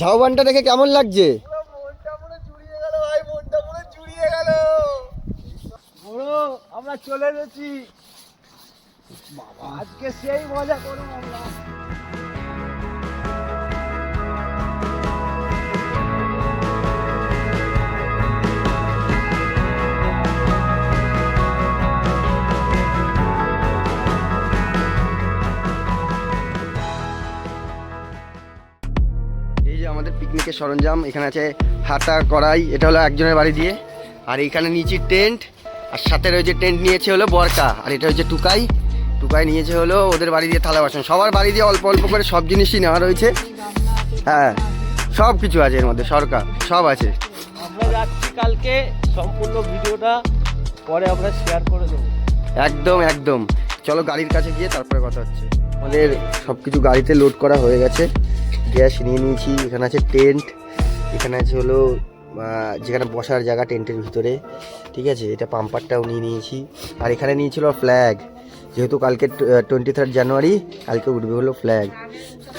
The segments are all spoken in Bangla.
ঝাউবানটা দেখে কেমন লাগছে? আমরা চলে এসেছি। আজকে সেই মজা করব আমরা। পিকনিকের সরঞ্জাম এখানে আছে হাতা কড়াই এটা হলো একজনের বাড়ি দিয়ে। আর এইখানে নিয়েছি টেন্ট আর সাথে রয়েছে টেন্ট নিয়েছে হলো বরকা আর এটা হচ্ছে টুকাই। টুকাই নিয়েছে হলো ওদের বাড়ি দিয়ে থালা বাসন। সবার বাড়ি দিয়ে অল্প অল্প করে সব জিনিসই নেওয়া রয়েছে। হ্যাঁ সব কিছু আছে এর মধ্যে সরকার সব আছে। আমরা যাচ্ছি কালকে সম্পূর্ণ ভিডিওটা পরে আমরা শেয়ার করে দেবো। একদম একদম। চলো গাড়ির কাছে গিয়ে তারপরে কথা হচ্ছে। আমাদের সব কিছু গাড়িতে লোড করা হয়ে গেছে। গ্যাস নিয়ে নিয়েছি, এখানে আছে টেন্ট, এখানে আছে হলো যেখানে বসার জায়গা টেন্টের ভিতরে, ঠিক আছে? এটা পাম্পারটাও নিয়ে নিয়েছি। আর এখানে নিয়েছিল ফ্ল্যাগ, যেহেতু কালকে টোয়েন্টি থার্ড জানুয়ারি কালকে উঠবে হলো ফ্ল্যাগ।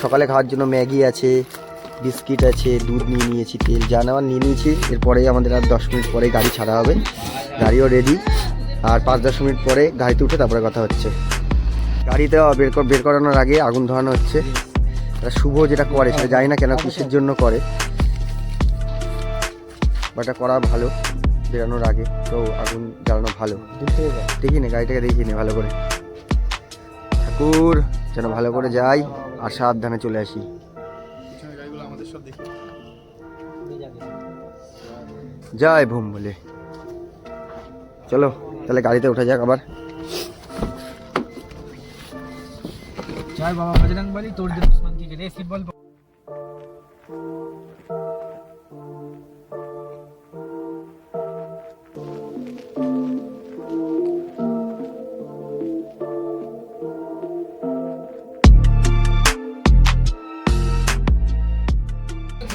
সকালে খাওয়ার জন্য ম্যাগি আছে, বিস্কিট আছে, দুধ নিয়ে নিয়েছি, তেল যা নেওয়ার নিয়ে নিয়েছি। এরপরেই আমাদের আর দশ মিনিট পরে গাড়ি ছাড়া হবে, গাড়িও রেডি আর পাঁচ দশ মিনিট পরে গাড়িতে উঠে তারপরে কথা হচ্ছে। গাড়িতে বের বের করানোর আগে আগুন ধরানো হচ্ছে। শুভ যেটা করে সেটা জানি না কেন কিসের জন্য করে। বা এটা করা ভালো বেরানোর আগে। তো আগুন জ্বালানো ভালো। দেখি না গাড়িটাকে দেখি না ভালো করে। ঠাকুর যেন ভালো করে যাই আর সাবধানে চলে আসি। জয় ভূম বলে। চলো তাহলে গাড়িতে উঠা যাক আবার। জয় বাবা বজরং বলি তোর দিন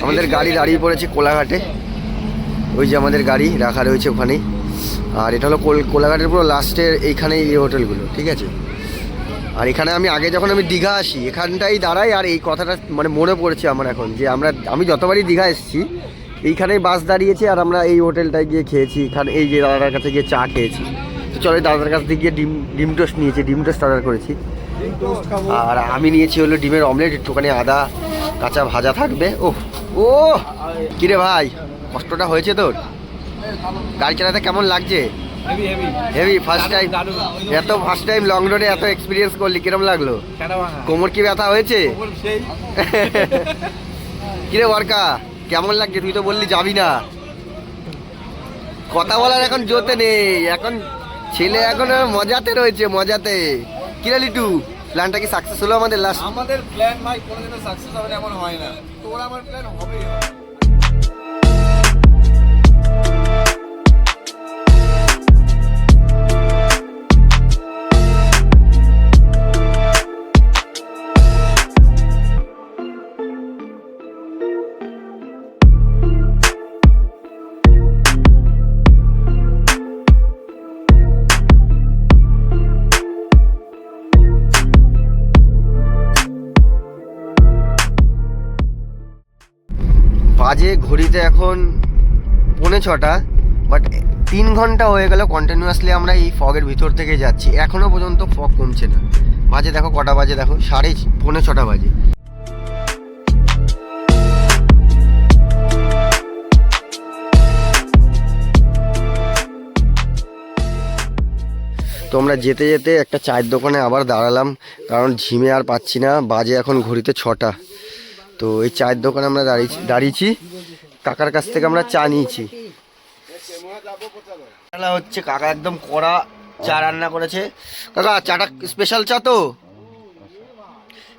আমাদের গাড়ি দাঁড়িয়ে পড়েছে কোলাঘাটে। ওই যে আমাদের গাড়ি রাখা রয়েছে ওখানেই। আর এটা হলো কোল- কোলাঘাটের পুরো লাস্টের এইখানে এই হোটেলগুলো ঠিক আছে? আর এখানে আমি আগে যখন আমি দীঘা আসি, এখানটাই দাঁড়াই আর এই কথাটা মানে মনে পড়েছে আমার এখন যে আমরা, আমি যতবারই দীঘা এসেছি, এইখানেই বাস দাঁড়িয়েছে আর আমরা এই হোটেলটায় গিয়ে খেয়েছি। এখানে এই যে দাদার কাছে গিয়ে চা খেয়েছি। তো চলো দাদার কাছ থেকে গিয়ে ডিম ডিম টোস্ট নিয়েছি, ডিম টোস্ট অর্ডার করেছি। আর আমি নিয়েছি হলো ডিমের অমলেট, একটুখানি আদা, কাঁচা ভাজা থাকবে। ও ও, কিরে ভাই, কষ্টটা হয়েছে তোর? গাড়ি চালাতে কেমন লাগছে? হেভি ফার্স্ট টাইম এত ফার্স্ট টাইম লং রোডে এত এক্সপিরিয়েন্স করলি কিরম লাগল? কোমর কি ব্যথা হয়েছে? কিরে বরকা কেমন লাগছে? তুই তো বললি যাবি না। কথা বলার এখন জোতে নেই। এখন ছেলে এখন মজাতে রয়েছে মজাতে। কিরে লিটু প্ল্যানটা কি সাকসেস হলো আমাদের লাস্ট আমাদের প্ল্যান ভাই কোনোদিনও সাকসেস হবে এমন হয় না। তোর আমার প্ল্যান হবেই। বাজে ঘড়িতে এখন পৌনে ছটা বাট তিন ঘণ্টা হয়ে গেল কন্টিনিউয়াসলি আমরা এই ফগের ভিতর থেকে যাচ্ছি। এখনও পর্যন্ত ফগ কমছে না। বাজে দেখো, কটা বাজে দেখো? সাড়ে পৌনে ছটা বাজে। তো আমরা যেতে যেতে একটা চায়ের দোকানে আবার দাঁড়ালাম, কারণ ঝিমে আর পাচ্ছি না। বাজে এখন ঘড়িতে ছটা। তো এই চায়ের দোকানে আমরা দাঁড়িয়েছি দাঁড়িয়েছি। কাকার কাছ থেকে আমরা চা নিয়েছি। হচ্ছে, কাকা একদম কড়া চা রান্না করেছে। কাকা, চাটা স্পেশাল চা তো?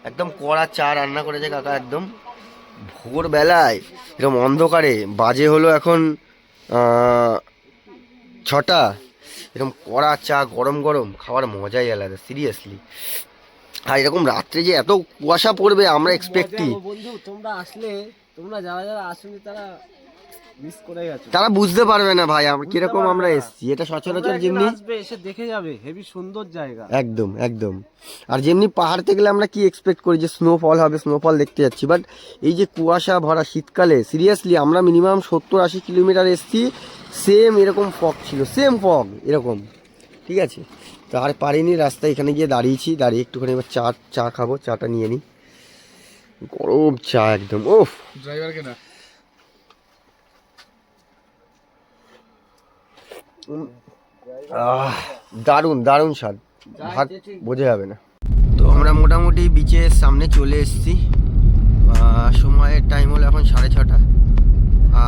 একদম কড়া চা রান্না করেছে কাকা একদম। ভোরবেলায় এরকম অন্ধকারে, বাজে হলো এখন ছটা। এরকম কড়া চা, গরম গরম, খাওয়ার মজাই আলাদা সিরিয়াসলি আর এরকম রাত্রে যে এত কুয়াশা পড়বে আমরা এক্সপেক্টই বন্ধু তোমরা আসলে তোমরা যারা যারা আসবে তারা তারা বুঝতে পারবে না ভাই আমরা কীরকম আমরা। এসছি। এটা সচরাচর যেমনি আসবে এসে দেখে যাবে হেভি সুন্দর জায়গা। একদম একদম। আর যেমনি পাহাড় থেকে গেলে আমরা কি এক্সপেক্ট করি যে স্নোফল হবে স্নোফল দেখতে যাচ্ছি। বাট এই যে কুয়াশা ভরা শীতকালে সিরিয়াসলি আমরা মিনিমাম সত্তর আশি কিলোমিটার এসছি সেম এরকম ফগ ছিল সেম ফগ এরকম। ঠিক আছে? তো আর পারিনি রাস্তায় এখানে গিয়ে দাঁড়িয়েছি। দাঁড়িয়ে একটুখানি এবার চা চা খাব চাটা নিয়ে নিই। গরম চা একদম ওফ ড্রাইভার কেনা আহ, দারুণ দারুণ স্বাদ। ভাত বোঝা যাবে না। তো আমরা মোটামুটি বিচের সামনে চলে এসেছি। সময়ের টাইম হলো এখন সাড়ে ছটা।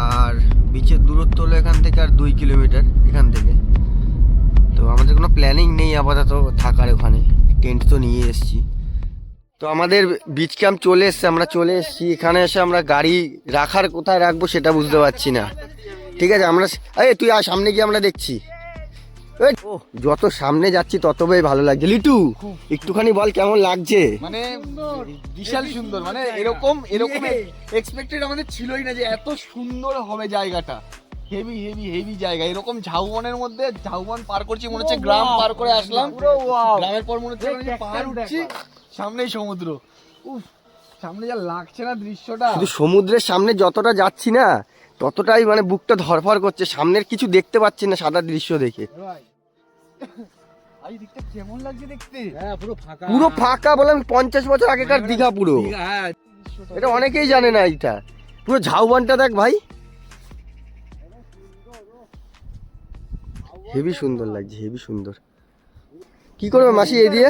আর বিচের দূরত্ব হলো এখান থেকে আর দুই কিলোমিটার এখান থেকে। প্ল্যানিং নেই আপাতত থাকার ওখানে। টেন্ট তো নিয়ে এসেছি। তো আমাদের বিচ ক্যাম্প চলে এসছে আমরা চলে এসেছি। এখানে এসে আমরা গাড়ি রাখার কোথায় রাখব সেটা বুঝতে পারছি না। ঠিক আছে আমরা এই তুই আর সামনে গিয়ে আমরা দেখছি। ও যত সামনে যাচ্ছি তত বেশ ভালো লাগছে। লিটু একটুখানি বল কেমন লাগছে? মানে বিশাল সুন্দর মানে এরকম এরকম এক্সপেক্টেড আমাদের ছিলই না যে এত সুন্দর হবে জায়গাটা। হেভি হেভি হেভি জায়গা। এরকম ঝাউবনের মধ্যে ঝাউবন পার করছি মনে হচ্ছে গ্রাম পার করে আসলাম। গ্রামের পর মনে হচ্ছে পাহাড় উঠছি সামনেই সমুদ্র। উফ সামনে যা লাগছে না দৃশ্যটা। শুধু সমুদ্রের সামনে যতটা যাচ্ছি না ততটাই মানে বুকটা ধরফর করছে। সামনের কিছু দেখতে পাচ্ছি না সাদা দৃশ্য দেখে। কেমন লাগছে দেখতে? হ্যাঁ পুরো ফাঁকা। পুরো ফাঁকা বললাম পঞ্চাশ বছর আগেকার দীঘা পুরো। হ্যাঁ। এটা অনেকেই জানে না এটা পুরো ঝাউবানটা দেখ ভাই। হেভি সুন্দর লাগছে হেভি সুন্দর। কি করবে মাসি এই দিয়ে?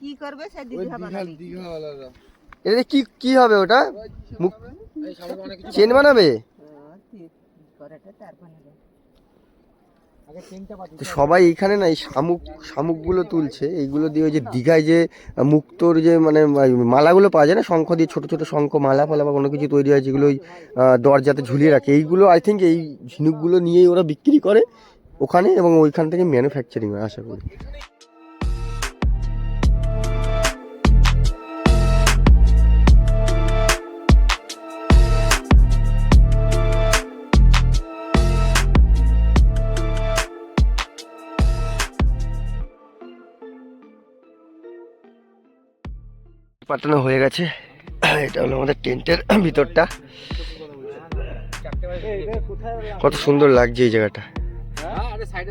কি করবে সে এটা কি কি হবে ওটা? চেন বানাবে? বানাবে তো সবাই এইখানে না এই শামুক শামুকগুলো তুলছে এইগুলো দিয়ে ওই যে দীঘায় যে মুক্তোর যে মানে মালাগুলো পাওয়া যায় না শঙ্খ দিয়ে ছোট ছোট শঙ্খ মালা ফালা বা কোনো কিছু তৈরি হয় যেগুলো ওই দরজাতে ঝুলিয়ে রাখে। এইগুলো আই থিঙ্ক এই ঝিনুকগুলো নিয়েই ওরা বিক্রি করে। ওখানে এবং ওইখান থেকে ম্যানুফ্যাকচারিং হয়, আশা করি। পাঠানো হয়ে গেছে। এটা হলো আমাদের টেন্টের ভিতরটা। কত সুন্দর লাগছে এই জায়গাটা। সাইডে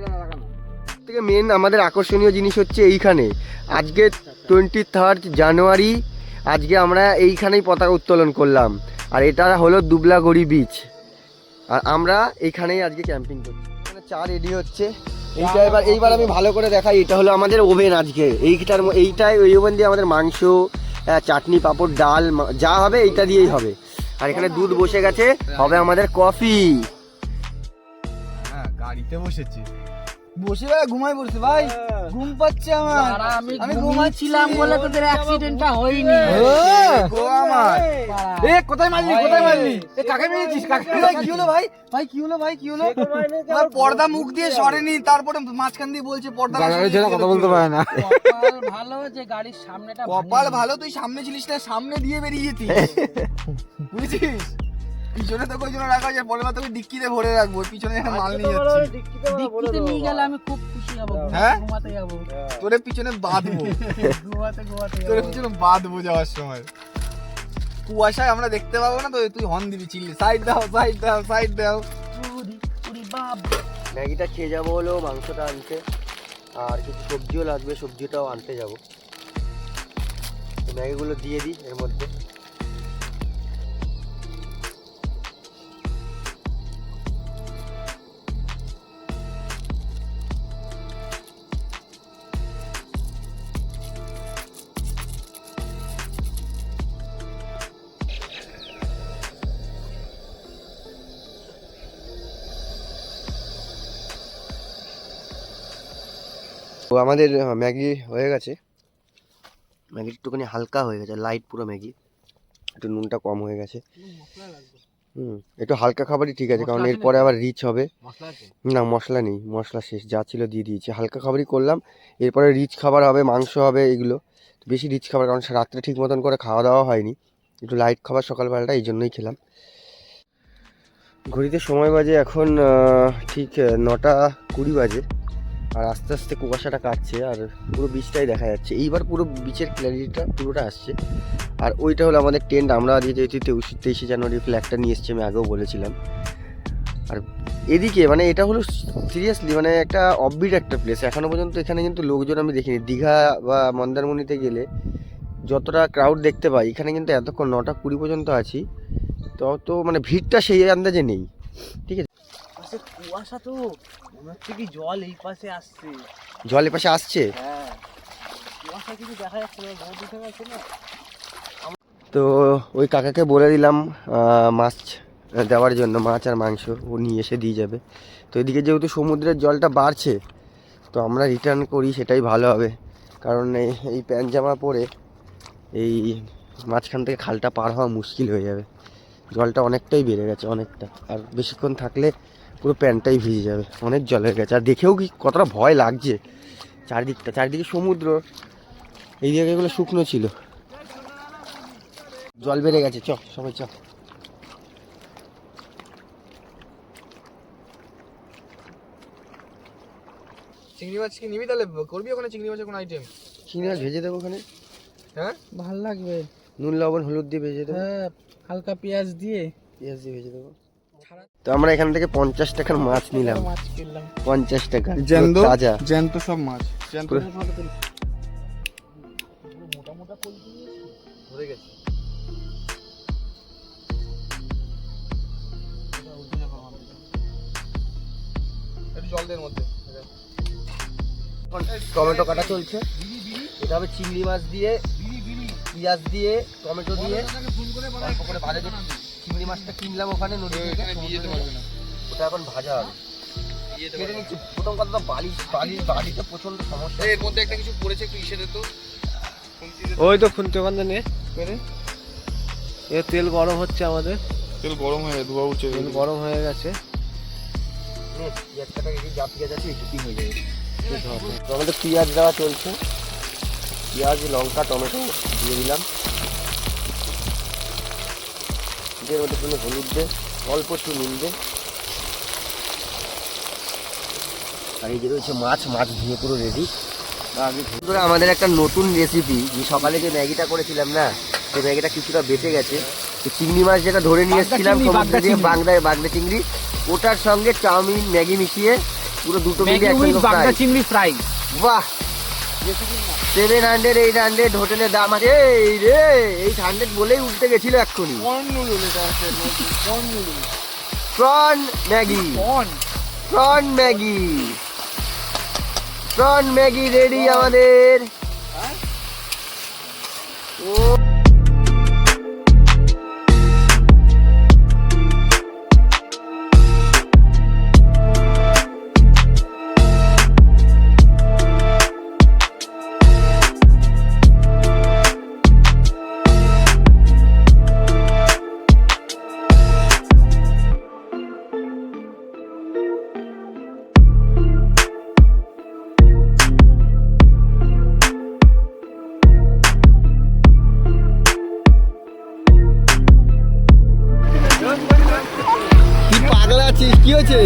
থেকে মেন আমাদের আকর্ষণীয় জিনিস হচ্ছে এইখানে। আজকে টোয়েন্টি থার্ড জানুয়ারি আজকে আমরা এইখানেই পতাকা উত্তোলন করলাম। আর এটা হলো দুবলাগড়ি বিচ আর আমরা এইখানেই আজকে ক্যাম্পিং করছি। চা রেডি হচ্ছে। এইটা এবার এইবার আমি ভালো করে দেখাই। এটা হলো আমাদের ওভেন আজকে। এইটার এইটাই ওই ওভেন দিয়ে আমাদের মাংস চাটনি পাঁপড় ডাল যা হবে এইটা দিয়েই হবে। আর এখানে দুধ বসে গেছে। হবে আমাদের কফি হ্যাঁ গাড়িতে বসেছি। বসে বেলা ঘুমাই পড়ছে ভাই ঘুম পাচ্ছে আমার। আমি ঘুমাচ্ছিলাম বলে তোদের অ্যাক্সিডেন্টটা হয়নি। গো আমার। এ কোথায় মারলি কোথায় মারলি? এ কাকে মেরেছিস কাকে? ভাই কি হলো ভাই? ভাই কি হলো ভাই কি হলো? আমার পর্দা মুখ দিয়ে সরেনি তারপরে মাঝখান দিয়ে বলছে পর্দা কথা বলতে পারে না। কপাল ভালো যে গাড়ির সামনেটা কপাল ভালো তুই সামনে ছিলিস না সামনে দিয়ে বেরিয়ে যেতিস। বুঝেছিস? পিছনে তো ওই জন্য রাখা যায় বার তোকে ডিক্কিতে ভরে রাখব পিছনে এখানে মাল নিয়ে যাচ্ছি। ডিক্কিতে নিয়ে গেলে আমি খুব খুশি হব হ্যাঁ? ঘুমাতে যাব। তোরে পিছনে বাঁধবো। ঘুমাতে ঘুমাতে তোরে পিছনে বাঁধবো যাওয়ার সময়। কুয়াশায় আমরা দেখতে পাবো না তো তুই হর্ন দিবি চিল্লি। সাইড দাও সাইড দাও সাইড দাও। ম্যাগিটা খেয়ে যাব হলো মাংসটা আনতে। আর কিছু সবজিও লাগবে সবজিটাও আনতে যাব। ম্যাগিগুলো দিয়ে দিই এর মধ্যে। তো আমাদের ম্যাগি হয়ে গেছে। ম্যাগি একটুখানি হালকা হয়ে গেছে লাইট পুরো ম্যাগি। একটু নুনটা কম হয়ে গেছে। হুম একটু হালকা খাবারই ঠিক আছে কারণ এরপরে আবার রিচ হবে। না মশলা নেই মশলা শেষ যা ছিল দিয়ে দিয়েছি। হালকা খাবারই করলাম এরপরে রিচ খাবার হবে মাংস হবে এগুলো। বেশি রিচ খাবার কারণ রাত্রে ঠিক মতন করে খাওয়া দাওয়া হয়নি। একটু লাইট খাবার সকালবেলাটা এই জন্যই খেলাম। ঘড়িতে সময় বাজে এখন ঠিক নটা কুড়ি বাজে। আর আস্তে আস্তে কুয়াশাটা কাটছে আর পুরো বিচটাই দেখা যাচ্ছে। এইবার পুরো বিচের ক্ল্যারিটিটা পুরোটা আসছে। আর ওইটা হলো আমাদের টেন্ট আমরা যেহেতু তেইশে তেইশে জানুয়ারি ফ্ল্যাগটা নিয়ে এসেছি, আমি আগেও বলেছিলাম। আর এদিকে মানে এটা হলো সিরিয়াসলি মানে একটা অববিট একটা প্লেস এখনও পর্যন্ত এখানে কিন্তু লোকজন আমি দেখিনি। দীঘা বা মন্দারমণিতে গেলে যতটা ক্রাউড দেখতে পাই, এখানে কিন্তু এতক্ষণ নটা কুড়ি পর্যন্ত আছি, তত মানে ভিড়টা সেই আন্দাজে নেই। পাশে কুয়াশা তো মনে হচ্ছে কি জল এই পাশে আসছে। জল এপাশে আসছে? হ্যাঁ। কুয়াশা কিছু দেখা যাচ্ছে না রোদ উঠে গেছে না। তো ওই কাকাকে বলে দিলাম মাছ দেওয়ার জন্য মাছ আর মাংস ও নিয়ে এসে দিয়ে যাবে। তো এদিকে যেহেতু সমুদ্রের জলটা বাড়ছে তো আমরা রিটার্ন করি সেটাই ভালো হবে। কারণ এই এই প্যান্ট জামা পরে এই মাঝখান থেকে খালটা পার হওয়া মুশকিল হয়ে যাবে। জলটা অনেকটাই বেড়ে গেছে অনেকটা। আর বেশিক্ষণ থাকলে পুরো প্যান্টটাই ভিজে যাবে অনেক জল হয়ে গেছে। আর দেখেও কি কতটা ভয় লাগছে চারিদিকটা চারিদিকে সমুদ্র। এই জায়গাগুলো শুকনো ছিল। জল বেড়ে গেছে চ সবাই চ। চিংড়ি মাছ কি নিবি তাহলে? করবি ওখানে চিংড়ি মাছের কোনো আইটেম চিংড়ি মাছ ভেজে দেবো ওখানে। হ্যাঁ? ভালো লাগবে। নুন লবণ হলুদ দিয়ে ভেজে দেবো। হ্যাঁ হালকা পেঁয়াজ দিয়ে। পেঁয়াজ দিয়ে ভেজে দেবো। তো আমরা এখান থেকে পঞ্চাশ টাকার মাছ নিলাম। পঞ্চাশ টাকা জ্যান্ত তাজা। জ্যান্ত সব মাছ। জ্যান্ত মধ্যে টমেটো কাটা চলছে। এটা হবে চিংড়ি মাছ দিয়ে। পেঁয়াজ দিয়ে টমেটো দিয়ে অল্প করে ভাজা যে চিংড়ি মাছটা কিনলাম ওখানে নদী থেকে ওটা এখন ভাজা হবে। কেটে নিচ্ছি। প্রথম কথা তো বালি বালি বালিতে প্রচণ্ড সমস্যা। এর মধ্যে একটা কিছু পড়েছে একটু ইসে তো। ওই তো খুনতে বান্ধা নিয়ে পেরে। এ তেল গরম হচ্ছে আমাদের। তেল গরম হয়ে ধোয়া উঠছে। তেল গরম হয়ে গেছে। নে, পেঁয়াজ কাটা রেডি যা পেঁয়াজ আছে একটু হয়ে যাবে। টমেটো পেঁয়াজ দেওয়া চলছে। পেঁয়াজ লঙ্কা টমেটো দিয়ে দিলাম। দিয়ে মধ্যে কোনো হলুদ দে অল্প একটু নুন দে। আর এই যে রয়েছে মাছ মাছ ধুয়ে পুরো রেডি আমাদের একটা নতুন রেসিপি যে সকালে যে ম্যাগিটা করেছিলাম না সেই ম্যাগিটা কিছুটা বেঁচে গেছে। চিংড়ি মাছ যেটা ধরে নিয়ে এসেছিলাম সমুদ্র দিয়ে চিংড়ি। বাগদায় বাগদা চিংড়ি। ওটার সঙ্গে চাউমিন ম্যাগি মিশিয়ে পুরো দুটো মিলে একসঙ্গে চিংড়ি ফ্রাই বাহ! সেভেন হান্ড্রেড এইট হান্ড্রেড হোটেলের দাম আছে। এই রে এইট হান্ড্রেড বলেই উঠতে গেছিল এক্ষুনি। Prawn Maggi prawn Maggi prawn Maggi ready আমাদের। ও কি হয়েছে?